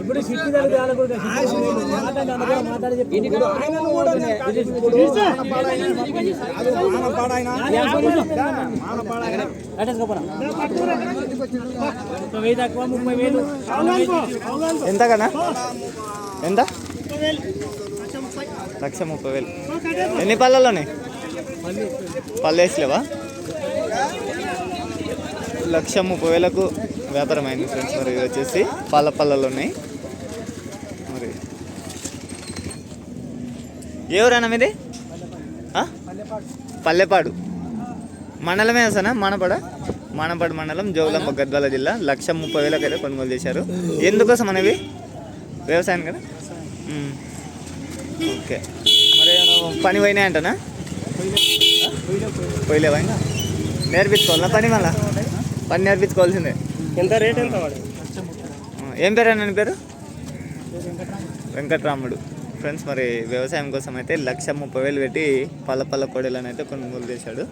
ఇప్పుడు తక్కువ ముప్పై వేలు ఎంత? కదా ఎంత లక్ష ముప్పై వేలు. ఎన్ని పళ్ళలోనే? పళ్ళు వేసలేవా లక్ష ముప్పై వేలకు వ్యాపారమైంది ఫ్రెండ్స్ మరి ఇది వచ్చేసి పాల పళ్ళలు ఉన్నాయి మరి ఏ మీది పల్లెపాడు మండలమే అసనా మానపడ మానపాడు మండలం జోగులాంబ గద్వాల జిల్లా లక్ష ముప్పై వేలకు అయితే కొనుగోలు చేశారు ఎందుకోసం అనేవి వ్యవసాయం కదా ఓకే మరి పని పోయినాయి అంటనా పోయలేవా నేర్పించుకోవాలా పని మళ్ళా పని నేర్పించుకోవాల్సిందే. ఎంత రేట్ ఎంత వాడు? ఏం పేరు అన్న నీ పేరు? వెంకట్రాముడు. ఫ్రెండ్స్ మరి వ్యవసాయం కోసం అయితే లక్ష ముప్పై వేలు పెట్టి పల్ల పల్ల కోడలను అయితే కొనుగోలు చేశాడు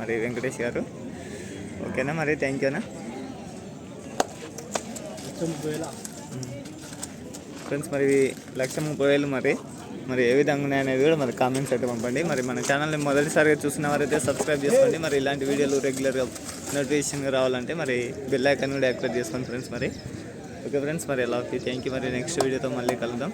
మరి వెంకటేష్ గారు. ఓకేనా మరి? థ్యాంక్ యూనా ఫ్రెండ్స్ మరి లక్ష ముప్పై వేలు మరి మరి ఏ విధంగా ఉన్నాయి అనేది కూడా మరి కామెంట్స్ అయితే పంపండి. మరి మన ఛానల్ని మొదటిసారిగా చూసిన వారైతే సబ్స్క్రైబ్ చేసుకోండి. మరి ఇలాంటి వీడియోలు రెగ్యులర్గా నోటిఫికేషన్ రావాలంటే మరి బెల్ ఐకాన్ కూడా యాక్టివేట్ చేసుకోండి ఫ్రెండ్స్ మరి. ఓకే ఫ్రెండ్స్ మరి ఎలా ఓకే థ్యాంక్ యూ మరి. నెక్స్ట్ వీడియోతో మళ్ళీ కలుద్దాం.